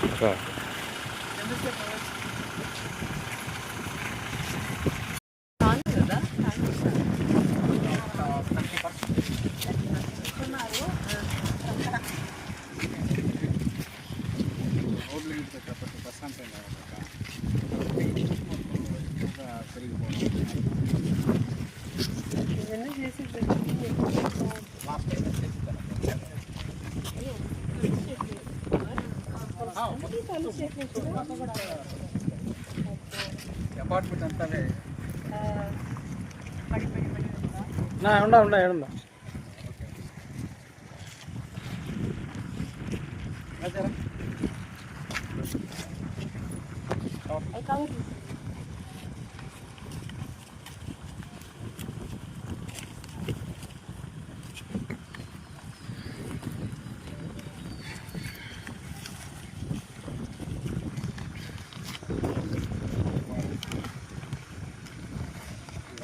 Tak. Apartment అంతా పడి పడి పడి ఉందా? నా ఉండా ఉండా ఏడుందా అవి cover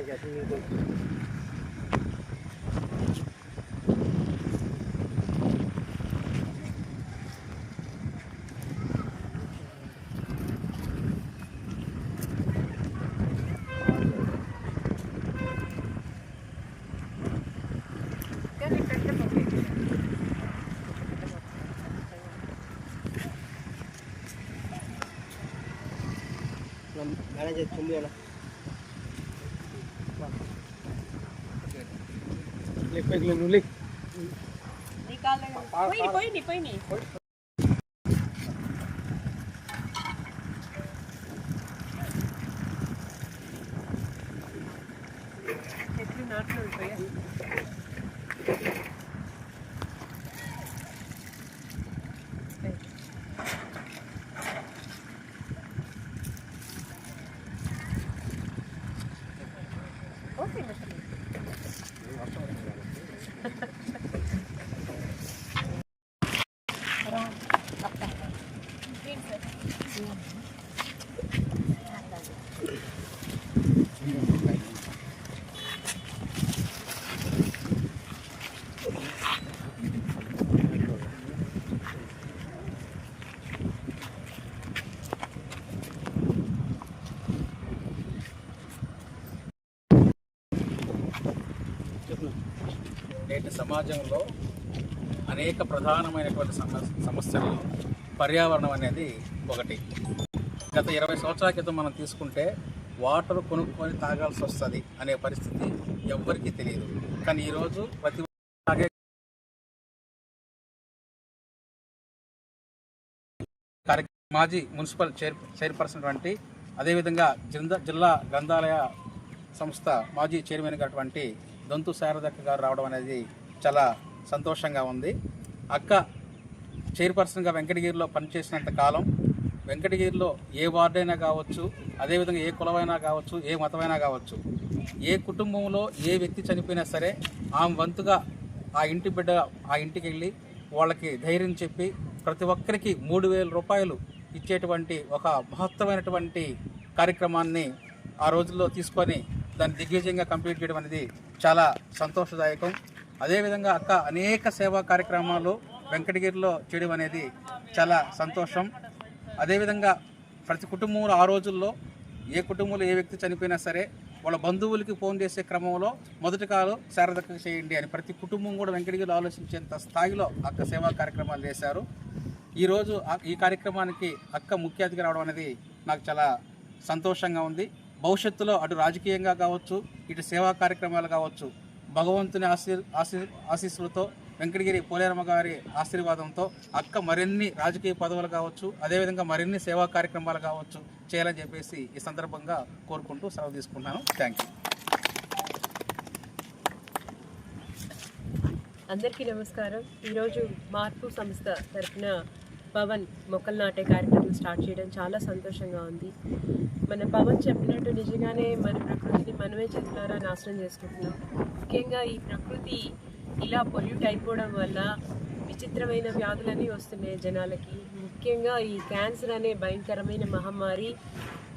para allá sin ningún Mana. Chundi అలా లేక్ పైకి లేకు లేక్ నీ కాళ్ళే కదా. పోయిని పోయిని పోయిని చెట్లు నాట్లు ఉండిపోయాయి ఓకే సమాజంలో అనేక ప్రధానమైనటువంటి సమ సమస్యలు. పర్యావరణం అనేది ఒకటి. గత ఇరవై సంవత్సరాల క్రితం మనం తీసుకుంటే వాటర్ కొనుక్కొని తాగాల్సి వస్తుంది అనే పరిస్థితి ఎవ్వరికీ తెలియదు. కానీ ఈరోజు ప్రతి తాగే కార్యక్రమం మాజీ మున్సిపల్ చైర్ చైర్పర్సన్ వంటి అదేవిధంగా జిల్లా జిల్లా గ్రంథాలయ సంస్థ మాజీ చైర్మన్ అటువంటి దొంతు శారదక్క గారు రావడం అనేది చాలా సంతోషంగా ఉంది. అక్క చైర్పర్సన్గా వెంకటగిరిలో పనిచేసినంత కాలం వెంకటగిరిలో ఏ వార్డైనా కావచ్చు అదేవిధంగా ఏ కులమైనా కావచ్చు ఏ మతమైనా కావచ్చు ఏ కుటుంబంలో ఏ వ్యక్తి చనిపోయినా సరే ఆమె వంతుగా ఆ ఇంటి బిడ్డ ఆ ఇంటికి వెళ్ళి వాళ్ళకి ధైర్యం చెప్పి ప్రతి ఒక్కరికి మూడు వేల రూపాయలు ఇచ్చేటువంటి ఒక మహత్తమైనటువంటి కార్యక్రమాన్ని ఆ రోజుల్లో తీసుకొని దాన్ని దిగ్విజయంగా కంప్లీట్ చేయడం అనేది చాలా సంతోషదాయకం. అదేవిధంగా అక్క అనేక సేవా కార్యక్రమాలు వెంకటగిరిలో చేయడం అనేది చాలా సంతోషం. అదేవిధంగా ప్రతి కుటుంబంలో ఆ రోజుల్లో ఏ కుటుంబంలో ఏ వ్యక్తి చనిపోయినా సరే వాళ్ళ బంధువులకి ఫోన్ చేసే క్రమంలో మొదటి కాలు శారదక్క చేయండి అని ప్రతి కుటుంబం కూడా వెంకటగిరిలో ఆలోచించేంత స్థాయిలో అక్క సేవా కార్యక్రమాలు చేశారు. ఈరోజు ఈ కార్యక్రమానికి అక్క ముఖ్య అతిథి రావడం అనేది నాకు చాలా సంతోషంగా ఉంది. భవిష్యత్తులో అటు రాజకీయంగా కావచ్చు ఇటు సేవా కార్యక్రమాలు కావచ్చు భగవంతుని ఆశీర్ ఆశీ ఆశీస్సులతో వెంకటగిరి పోలేరమ్మ గారి ఆశీర్వాదంతో అక్క మరిన్ని రాజకీయ పదవులు కావచ్చు అదేవిధంగా మరిన్ని సేవా కార్యక్రమాలు కావచ్చు చేయాలని చెప్పేసి ఈ సందర్భంగా కోరుకుంటూ సెలవు తీసుకుంటున్నాను. థ్యాంక్ యూ అందరికీ నమస్కారం. ఈరోజు మార్పు సంస్థ తరఫున పవన్ మొక్కలు నాటే కార్యక్రమం స్టార్ట్ చేయడం చాలా సంతోషంగా ఉంది. మన పవన్ చెప్పినట్టు నిజంగానే మన ప్రకృతిని మనమే చేతులారా నాశనం చేసుకుంటున్నాం. ముఖ్యంగా ఈ ప్రకృతి ఇలా పొల్యూట్ అయిపోవడం వల్ల విచిత్రమైన వ్యాధులన్నీ వస్తున్నాయి జనాలకి. ముఖ్యంగా ఈ క్యాన్సర్ అనే భయంకరమైన మహమ్మారి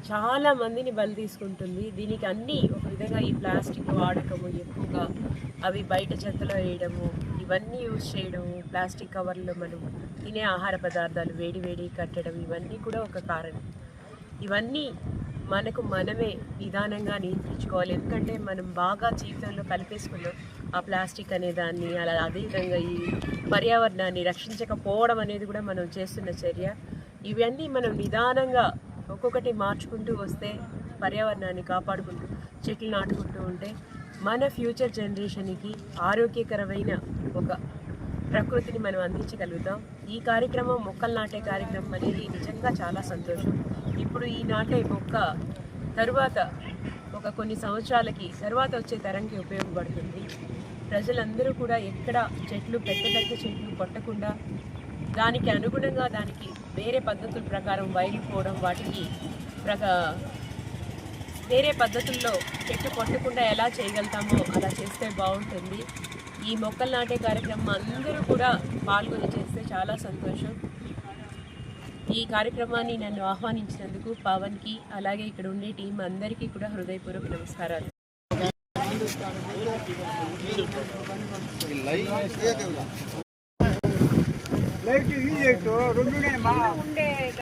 చాలా మందిని బలి తీసుకుంటుంది. దీనికి అన్నీ ఒక విధంగా ఈ ప్లాస్టిక్ వాడకము ఎక్కువగా అవి బయట చెత్తలో వేయడము ఇవన్నీ యూజ్ చేయడం ప్లాస్టిక్ కవర్లో మనం తినే ఆహార పదార్థాలు వేడి వేడి కట్టడం ఇవన్నీ కూడా ఒక కారణం. ఇవన్నీ మనకు మనమే నిదానంగా నియంత్రించుకోవాలి. ఎందుకంటే మనం బాగా జీవితంలో కలిపేసుకున్నాం. ఆ ప్లాస్టిక్ అనే దాన్ని అలా అదేవిధంగా ఈ పర్యావరణాన్ని రక్షించకపోవడం అనేది కూడా మనం చేస్తున్న చర్య. ఇవన్నీ మనం నిదానంగా ఒక్కొక్కటి మార్చుకుంటూ వస్తే పర్యావరణాన్ని కాపాడుకుంటూ చెట్లు నాటుకుంటూ ఉంటే మన ఫ్యూచర్ జనరేషన్కి ఆరోగ్యకరమైన ఒక ప్రకృతిని మనం అందించగలుగుతాం. ఈ కార్యక్రమం మొక్కలు నాటే కార్యక్రమం అనేది నిజంగా చాలా సంతోషం. ఇప్పుడు ఈ నాటే మొక్క తరువాత ఒక కొన్ని సంవత్సరాలకి తర్వాత వచ్చే తరంకి ఉపయోగపడుతుంది. ప్రజలందరూ కూడా ఎక్కడ చెట్లు పెద్ద పెద్ద చెట్లు కొట్టకుండా దానికి అనుగుణంగా దానికి వేరే పద్ధతుల ప్రకారం వైరుపోవడం వాటికి ప్రక వేరే పద్ధతుల్లో చెట్టు కొట్టకుండా ఎలా చేయగలుగుతామో అలా చేస్తే బాగుంటుంది. ఈ మొక్కలు నాటే కార్యక్రమం అందరూ కూడా పాల్గొని చేస్తే చాలా సంతోషం. ఈ కార్యక్రమాన్ని నన్ను ఆహ్వానించినందుకు పవన్కి అలాగే ఇక్కడ ఉండే టీం అందరికీ కూడా హృదయపూర్వక నమస్కారాలు. లైట్